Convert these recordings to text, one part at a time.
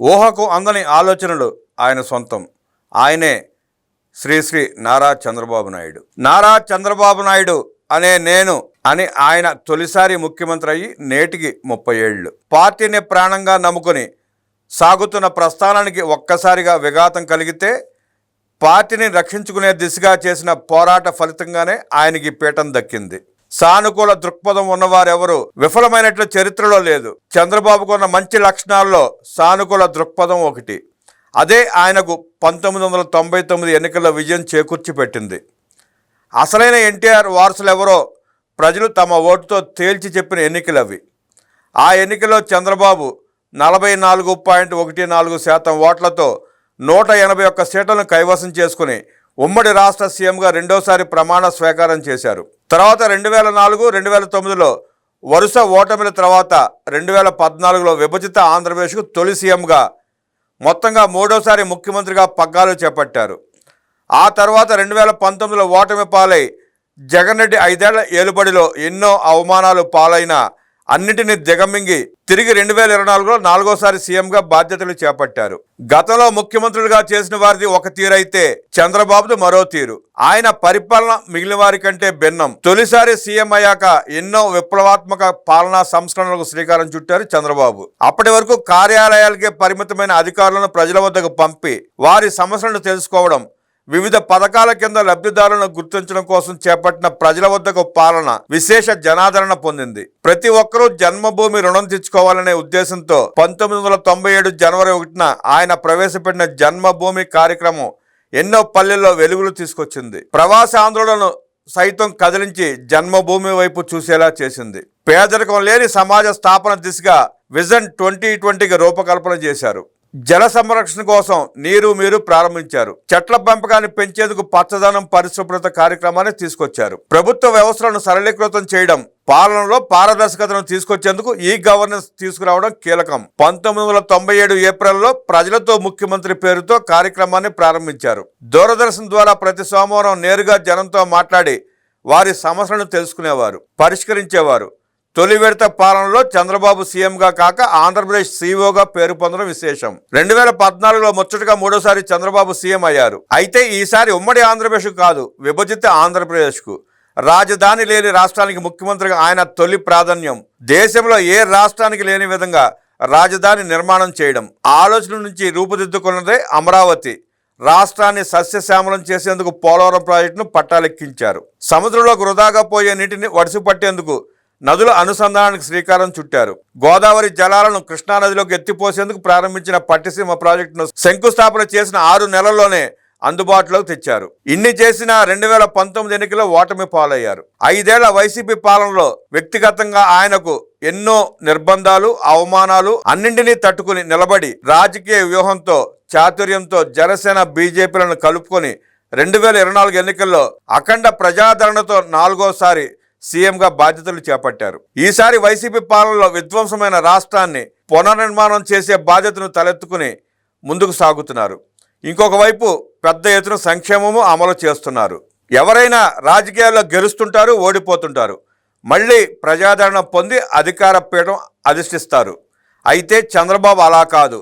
ఊహకు అందని ఆలోచనలు ఆయన సొంతం. ఆయనే శ్రీ శ్రీ నారా చంద్రబాబు నాయుడు. నారా చంద్రబాబు నాయుడు అనే నేను అని ఆయన తొలిసారి ముఖ్యమంత్రి అయ్యి నేటికి ముప్పై ఏళ్ళు. పార్టీని ప్రాణంగా నమ్ముకొని సాగుతున్న ప్రస్థానానికి ఒక్కసారిగా విఘాతం కలిగితే పార్టీని రక్షించుకునే దిశగా చేసిన పోరాట ఫలితంగానే ఆయనకి పీఠం దక్కింది. సానుకూల దృక్పథం ఉన్నవారెవరు? విఫలమైనట్లు చరిత్రలో లేదు. చంద్రబాబుకు ఉన్న మంచి లక్షణాల్లో సానుకూల దృక్పథం ఒకటి. అదే ఆయనకు పంతొమ్మిది వందల తొంభై తొమ్మిది ఎన్నికల్లో విజయం చేకూర్చి పెట్టింది అసలైన ఎన్టీఆర్ వారసులు ఎవరో ప్రజలు తమ ఓటుతో తేల్చి చెప్పిన ఎన్నికలు అవి ఆ ఎన్నికల్లో చంద్రబాబు నలభై నాలుగు పాయింట్ ఒకటి నాలుగు శాతం ఓట్లతో నూట ఎనభై ఒక్క సీట్లను కైవసం చేసుకుని ఉమ్మడి రాష్ట్ర సీఎంగా రెండోసారి ప్రమాణ స్వీకారం చేశారు. తర్వాత రెండు వేల నాలుగు రెండు వేల తొమ్మిదిలో వరుస ఓటమిల తర్వాత రెండు వేల పద్నాలుగులో విభజిత ఆంధ్రప్రదేశ్కు తొలి సీఎంగా మొత్తంగా మూడోసారి ముఖ్యమంత్రిగా పగ్గాలు చేపట్టారు. ఆ తర్వాత రెండు వేల పంతొమ్మిదిలో ఓటమి పాలై జగన్ రెడ్డి ఐదేళ్ళ ఏలుబడిలో ఎన్నో అవమానాలు పాలైన అన్నిటిని దిగమింగి తిరిగి రెండు వేల ఇరవై నాలుగులో నాలుగోసారి సీఎంగా బాధ్యతలు చేపట్టారు. గతంలో ముఖ్యమంత్రులుగా చేసిన వారిది ఒక తీరైతే చంద్రబాబుది మరో తీరు. ఆయన పరిపాలన మిగిలిన వారి కంటే భిన్నం. తొలిసారి సీఎం అయ్యాక ఎన్నో విప్లవాత్మక పాలనా సంస్కరణలకు శ్రీకారం చుట్టారు చంద్రబాబు. అప్పటి వరకు కార్యాలయాలకే పరిమితమైన అధికారులను ప్రజల వద్దకు పంపి వారి సమస్యలను తెలుసుకోవడం వివిధ పథకాల కింద లబ్ధిదారులను గుర్తించడం కోసం చేపట్టిన ప్రజల వద్దకు పాలన విశేష జనాదరణ పొందింది. ప్రతి ఒక్కరూ జన్మభూమి రుణం తెచ్చుకోవాలనే ఉద్దేశంతో పంతొమ్మిది వందల తొంభై ఏడు జనవరి ఒకటిన ఆయన ప్రవేశపెట్టిన జన్మభూమి కార్యక్రమం ఎన్నో పల్లెల్లో వెలుగులు తీసుకొచ్చింది. ప్రవాస ఆందోళనను సైతం కదిలించి జన్మభూమి వైపు చూసేలా చేసింది. పేదరికం లేని సమాజ స్థాపన దిశగా విజన్ ట్వంటీ ట్వంటీకి రూపకల్పన చేశారు. జల సంరక్షణ కోసం నీరు మీరు ప్రారంభించారు. చెట్ల పెంపకాన్ని పెంచేందుకు పచ్చదనం పరిశుభ్రత కార్యక్రమాన్ని తీసుకొచ్చారు. ప్రభుత్వ వ్యవస్థలను సరళీకృతం చేయడం పాలనలో పారదర్శకతను తీసుకొచ్చేందుకు ఈ గవర్నెన్స్ తీసుకురావడం కీలకం. పంతొమ్మిది వందల తొంభై ఏడు ఏప్రిల్లో ప్రజలతో ముఖ్యమంత్రి పేరుతో కార్యక్రమాన్ని ప్రారంభించారు. దూరదర్శన్ ద్వారా ప్రతి సోమవారం నేరుగా జనంతో మాట్లాడి వారి సమస్యలను తెలుసుకునేవారు పరిష్కరించేవారు. తొలి విడత పాలనలో చంద్రబాబు సీఎంగా కాక ఆంధ్రప్రదేశ్ సీఓగా పేరు పొందడం విశేషం. రెండు వేల పద్నాలుగులో ముచ్చటగా మూడోసారి చంద్రబాబు సీఎం అయ్యారు. అయితే ఈసారి ఉమ్మడి ఆంధ్రప్రదేశ్ కాదు విభజిత ఆంధ్రప్రదేశ్కు. రాజధాని లేని రాష్ట్రానికి ముఖ్యమంత్రిగా ఆయన తొలి ప్రాధాన్యం. దేశంలో ఏ రాష్ట్రానికి లేని విధంగా రాజధాని నిర్మాణం చేయడం. ఆలోచన నుంచి రూపుదిద్దుకున్నదే అమరావతి. రాష్ట్రాన్ని సస్యశ్యామలం చేసేందుకు పోలవరం ప్రాజెక్టును పట్టాలెక్కించారు. సముద్రంలోకి వృధాగా పోయే నీటిని వడిసి పట్టేందుకు నదుల అనుసంధానానికి శ్రీకారం చుట్టారు. గోదావరి జలాలను కృష్ణానదిలోకి ఎత్తిపోసేందుకు ప్రారంభించిన పట్టిసీమ ప్రాజెక్టును శంకుస్థాపన చేసిన ఆరు నెలల్లోనే అందుబాటులోకి తెచ్చారు. ఇన్ని చేసిన రెండు వేల పంతొమ్మిది ఎన్నికల్లో ఓటమి పాలయ్యారు. ఐదేళ్ళ వైసీపీ పాలనలో వ్యక్తిగతంగా ఆయనకు ఎన్నో నిర్బంధాలు అవమానాలు అన్నింటినీ తట్టుకుని నిలబడి రాజకీయ వ్యూహంతో చాతుర్యంతో జనసేన బీజేపీలను కలుపుకొని రెండు వేల ఇరవై నాలుగు ఎన్నికల్లో అఖండ ప్రజాదరణతో నాలుగోసారి సీఎంగా బాధ్యతలు చేపట్టారు. ఈసారి వైసీపీ పాలనలో విధ్వంసమైన రాష్ట్రాన్ని పునర్నిర్మాణం చేసే బాధ్యతను తలెత్తుకుని ముందుకు సాగుతున్నారు. ఇంకొక వైపు పెద్ద ఎత్తున సంక్షేమము అమలు చేస్తున్నారు. ఎవరైనా రాజకీయాల్లో గెలుస్తుంటారు ఓడిపోతుంటారు. మళ్ళీ ప్రజాదరణ పొంది అధికార పీఠం అధిష్ఠిస్తారు అయితే చంద్రబాబు అలా కాదు.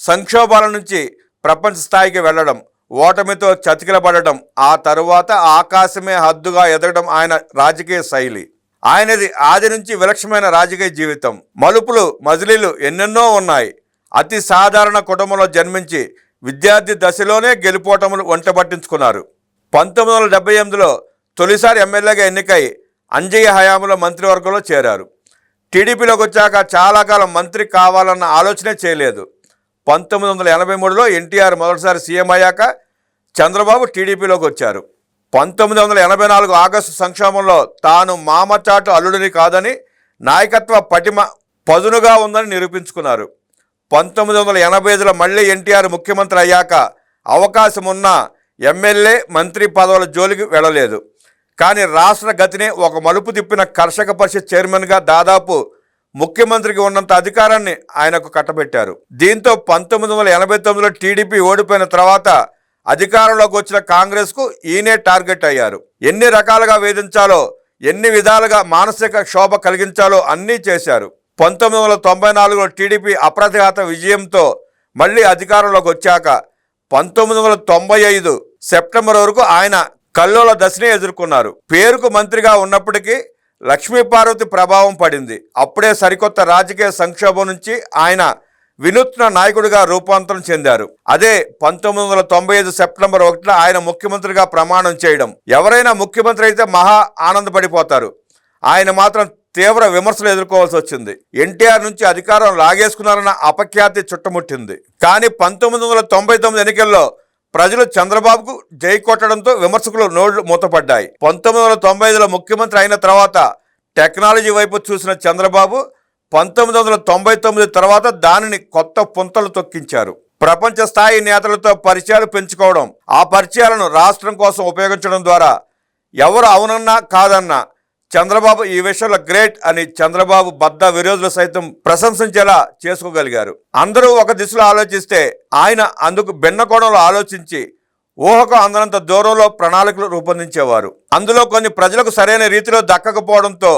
సంక్షోభాల నుంచి ప్రపంచ స్థాయికి వెళ్ళడం ఓటమితో చతికిలబడటం ఆ తరువాత ఆకాశమే హద్దుగా ఎదగడం ఆయన రాజకీయ శైలి. ఆయనది ఆది నుంచి విలక్షణమైన రాజకీయ జీవితం. మలుపులు మజిలీలు ఎన్నెన్నో ఉన్నాయి. అతి సాధారణ కుటుంబంలో జన్మించి విద్యార్థి దశలోనే గెలుపోటములు వంట పట్టించుకున్నారు పంతొమ్మిది వందల డెబ్బై ఎనిమిదిలో తొలిసారి ఎమ్మెల్యేగా ఎన్నికై అంజయ్య హయాంలో మంత్రివర్గంలో చేరారు. టీడీపీలోకి వచ్చాక చాలా కాలం మంత్రి కావాలన్న ఆలోచనే చేయలేదు. పంతొమ్మిది వందల ఎనభై మూడులో ఎన్టీఆర్ మొదటిసారి సీఎం అయ్యాక చంద్రబాబు టీడీపీలోకి వచ్చారు. పంతొమ్మిది వందల ఎనభై నాలుగు ఆగస్టు సంక్షోభంలో తాను మామచాటు అల్లుడిని కాదని నాయకత్వ పటిమ పదునుగా ఉందని నిరూపించుకున్నారు. పంతొమ్మిది వందల ఎనభై ఐదులో మళ్ళీ ఎన్టీఆర్ ముఖ్యమంత్రి అయ్యాక అవకాశం ఉన్న ఎమ్మెల్యే మంత్రి పదవుల జోలికి వెళ్ళలేదు. కానీ రాష్ట్ర గతిని ఒక మలుపు తిప్పిన కర్షక పరిషత్ చైర్మన్గా దాదాపు ముఖ్యమంత్రికి ఉన్నంత అధికారాన్ని ఆయనకు కట్టబెట్టారు. దీంతో పంతొమ్మిది వందల ఎనభై తొమ్మిదిలో టీడీపీ ఓడిపోయిన తర్వాత అధికారంలోకి వచ్చిన కాంగ్రెస్కు ఈయనే టార్గెట్ అయ్యారు. ఎన్ని రకాలుగా వేధించాలో ఎన్ని విధాలుగా మానసిక క్షోభ కలిగించాలో అన్నీ చేశారు. పంతొమ్మిది వందల తొంభై నాలుగులో టీడీపీ అప్రతిఘాత విజయంతో మళ్ళీ అధికారంలోకి వచ్చాక పంతొమ్మిది వందల తొంభై ఐదు సెప్టెంబర్ వరకు ఆయన కల్లోల దశనే ఎదుర్కొన్నారు. పేరుకు మంత్రిగా ఉన్నప్పటికీ లక్ష్మీపార్వతి ప్రభావం పడింది. అప్పుడే సరికొత్త రాజకీయ సంక్షోభం నుంచి ఆయన వినూత్న నాయకుడిగా రూపాంతరం చెందారు. అదే పంతొమ్మిది వందల తొంభై ఐదు సెప్టెంబర్ ఒకటిన ఆయన ముఖ్యమంత్రిగా ప్రమాణం చేయడం. ఎవరైనా ముఖ్యమంత్రి అయితే మహా ఆనందపడిపోతారు. ఆయన మాత్రం తీవ్ర విమర్శలు ఎదుర్కోవాల్సి వచ్చింది. ఎన్టీఆర్ నుంచి అధికారం లాగేసుకున్నారన్న అపఖ్యాతి చుట్టముట్టింది. కానీ పంతొమ్మిది వందల తొంభై తొమ్మిది ఎన్నికల్లో ప్రజలు చంద్రబాబుకు జై కొట్టడంతో విమర్శకులు నోళ్ళు మూతపడ్డాయి. పంతొమ్మిది వందల తొంభై ఐదులో ముఖ్యమంత్రి అయిన తర్వాత టెక్నాలజీ వైపు చూసిన చంద్రబాబు పంతొమ్మిది వందల తొంభై తొమ్మిది తర్వాత దానిని కొత్త పుంతలు తొక్కించారు. ప్రపంచ స్థాయి నేతలతో పరిచయాలు పెంచుకోవడం ఆ పరిచయాలను రాష్ట్రం కోసం ఉపయోగించడం ద్వారా ఎవరు అవునన్నా కాదన్నా చంద్రబాబు ఈ విషయంలో గ్రేట్ అని చంద్రబాబు బద్ద విరోధులు సైతం ప్రశంసించేలా చేసుకోగలిగారు. అందరూ ఒక దిశలో ఆలోచిస్తే ఆయన అందుకు భిన్న కోణంలో ఆలోచించి ఊహకు అందనంత దూరంలో ప్రణాళికలు రూపొందించేవారు. అందులో కొన్ని ప్రజలకు సరైన రీతిలో దక్కకపోవడంతో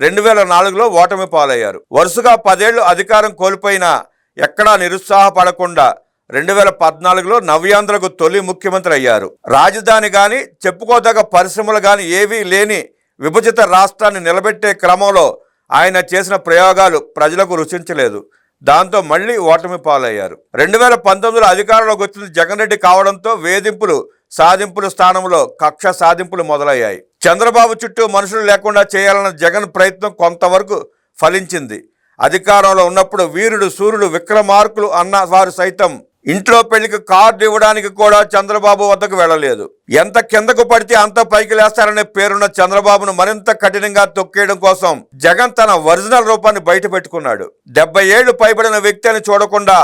రెండు వేల నాలుగులో ఓటమి పాలయ్యారు. వరుసగా పదేళ్ళు అధికారం కోల్పోయినా ఎక్కడా నిరుత్సాహపడకుండా రెండు వేల పద్నాలుగులో నవ్యాంధ్రకు తొలి ముఖ్యమంత్రి అయ్యారు. రాజధాని కానీ చెప్పుకోదగ్గ పరిశ్రమలు కానీ ఏవీ లేని విభజిత రాష్ట్రాన్ని నిలబెట్టే క్రమంలో ఆయన చేసిన ప్రయోగాలు ప్రజలకు రుచించలేదు. దాంతో మళ్ళీ ఓటమి పాలయ్యారు. రెండు వేల పంతొమ్మిదిలో అధికారంలోకి వచ్చింది జగన్ రెడ్డి కావడంతో వేధింపులు సాధింపుల స్థానంలో కక్ష సాధింపులు మొదలయ్యాయి. చంద్రబాబు చుట్టూ మనుషులు లేకుండా చేయాలన్న జగన్ ప్రయత్నం కొంతవరకు ఫలించింది. అధికారంలో ఉన్నప్పుడు వీరుడు సూర్యుడు విక్రమార్కులు అన్న వారు సైతం ఇంట్లో పెళ్ళికి కార్డు ఇవ్వడానికి కూడా చంద్రబాబు వద్దకు వెళ్ళలేదు. ఎంత కిందకు పడితే అంత పైకి లేస్తారనే పేరున్న చంద్రబాబును మరింత కఠినంగా తొక్కేయడం కోసం జగన్ తన ఒరిజినల్ రూపాన్ని బయట పెట్టుకున్నాడు. డెబ్బై ఏళ్ళు పైబడిన వ్యక్తి అని చూడకుండా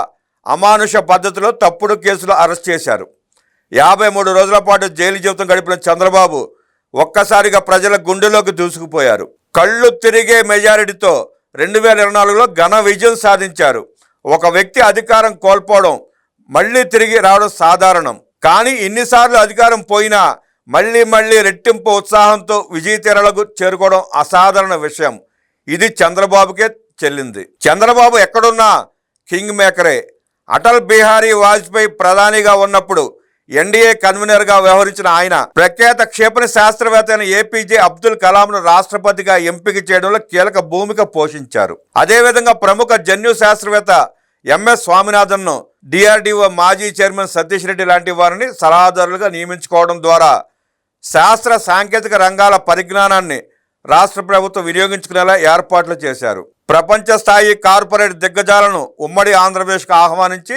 అమానుష పద్ధతిలో తప్పుడు కేసులు అరెస్ట్ చేశారు. యాభై మూడు రోజుల పాటు జైలు జీవితం గడిపిన చంద్రబాబు ఒక్కసారిగా ప్రజల గుండెలోకి దూసుకుపోయారు. కళ్ళు తిరిగే మెజారిటీతో రెండు వేల ఇరవై నాలుగులో ఘన విజయం సాధించారు. ఒక వ్యక్తి అధికారం కోల్పోవడం మళ్ళీ తిరిగి రావడం సాధారణం. కానీ ఇన్నిసార్లు అధికారం పోయినా మళ్ళీ మళ్ళీ రెట్టింపు ఉత్సాహంతో విజయతీరాలకు చేరుకోవడం అసాధారణ విషయం. ఇది చంద్రబాబుకే చెల్లింది. చంద్రబాబు ఎక్కడున్నా కింగ్ మేకరే. అటల్ బిహారీ వాజ్పేయి ప్రధానిగా ఉన్నప్పుడు ఎన్డీఏ కన్వీనర్గా వ్యవహరించిన ఆయన ప్రఖ్యాత క్షేపణి శాస్త్రవేత్త అయిన ఏపీజే అబ్దుల్ కలాంను రాష్ట్రపతిగా ఎంపిక చేయడంలో కీలక భూమిక పోషించారు. అదేవిధంగా ప్రముఖ జన్యు శాస్త్రవేత్త ఎంఎస్ స్వామినాథన్ను డిఆర్డిఓ మాజీ చైర్మన్ సతీష్ రెడ్డి లాంటి వారిని సలహాదారులుగా నియమించుకోవడం ద్వారా శాస్త్ర సాంకేతిక రంగాల పరిజ్ఞానాన్ని రాష్ట్ర ప్రభుత్వం వినియోగించుకునేలా ఏర్పాట్లు చేశారు. ప్రపంచ స్థాయి కార్పొరేట్ దిగ్గజాలను ఉమ్మడి ఆంధ్రప్రదేశ్కు ఆహ్వానించి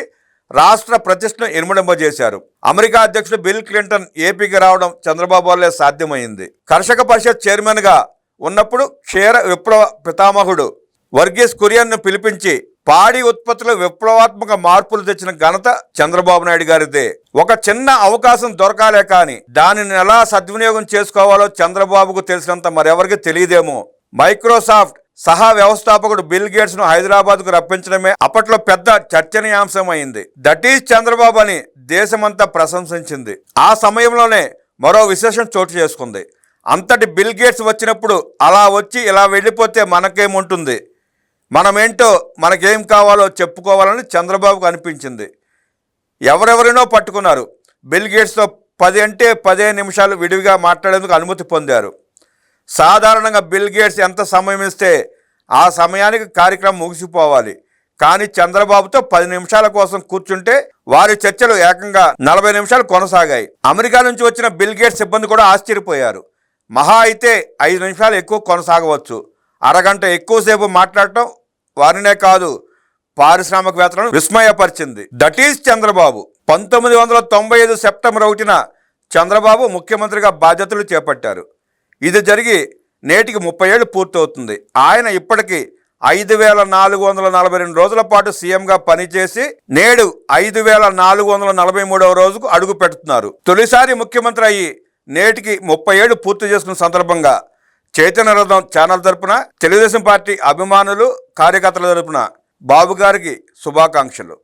రాష్ట్ర ప్రతిష్టను ఇనుమడింపజేశారు అమెరికా అధ్యక్షుడు బిల్ క్లింటన్ ఏపీకి రావడం చంద్రబాబు వల్లే సాధ్యమైంది. కర్షక పరిషత్ చైర్మన్గా ఉన్నప్పుడు క్షీర విప్లవ పితామహుడు వర్గీస్ కురియన్ను పిలిపించి పాడి ఉత్పత్తులు విప్లవాత్మక మార్పులు తెచ్చిన ఘనత చంద్రబాబు నాయుడు గారిదే. ఒక చిన్న అవకాశం దొరకాలే కానీ దానిని ఎలా సద్వినియోగం చేసుకోవాలో చంద్రబాబుకు తెలిసినంత మరెవరికి తెలియదేమో. మైక్రోసాఫ్ట్ సహా వ్యవస్థాపకుడు బిల్ గేట్స్ను హైదరాబాద్కు రప్పించడమే అప్పట్లో పెద్ద చర్చనీయాంశం అయింది దట్ ఈజ్ చంద్రబాబు అని దేశమంతా ప్రశంసించింది. ఆ సమయంలోనే మరో విశేషం చోటు చేసుకుంది. అంతటి బిల్ గేట్స్ వచ్చినప్పుడు అలా వచ్చి ఇలా వెళ్ళిపోతే మనకేముంటుంది? మనమేంటో మనకేం కావాలో చెప్పుకోవాలని చంద్రబాబుకు అనిపించింది. ఎవరెవరినో పట్టుకున్నారు. బిల్ గేట్స్తో పది అంటే పదే నిమిషాలు విడివిగా మాట్లాడేందుకు అనుమతి పొందారు. సాధారణంగా బిల్ గేట్స్ ఎంత సమయం ఇస్తే ఆ సమయానికి కార్యక్రమం ముగిసిపోవాలి. కానీ చంద్రబాబుతో పది నిమిషాల కోసం కూర్చుంటే వారి చర్చలు ఏకంగా నలభై నిమిషాలు కొనసాగాయి. అమెరికా నుంచి వచ్చిన బిల్ గేట్స్ సిబ్బంది కూడా ఆశ్చర్యపోయారు. మహా అయితే ఐదు నిమిషాలు ఎక్కువ కొనసాగవచ్చు. అరగంట ఎక్కువసేపు మాట్లాడటం వారినే కాదు పారిశ్రామికవేత్తలను విస్మయపరిచింది. That is Chandrababu. పంతొమ్మిది వందల తొంభై ఐదు సెప్టెంబర్ ఒకటిన చంద్రబాబు ముఖ్యమంత్రిగా బాధ్యతలు చేపట్టారు. ఇది జరిగి నేటికి ముప్పై ఏళ్ళు పూర్తవుతుంది. ఆయన ఇప్పటికీ ఐదు వేల నాలుగు వందల నలభై రెండు రోజుల పాటు సీఎంగా పనిచేసి నేడు ఐదు వేల నాలుగు వందల నలభై మూడవ రోజుకు అడుగు పెడుతున్నారు. తొలిసారి ముఖ్యమంత్రి అయ్యి నేటికి ముప్పై ఏళ్ళు పూర్తి చేసుకున్న సందర్భంగా చైతన్య రథం ఛానల్ తరపున తెలుగుదేశం పార్టీ అభిమానులు కార్యకర్తల తరపున బాబు గారికి శుభాకాంక్షలు.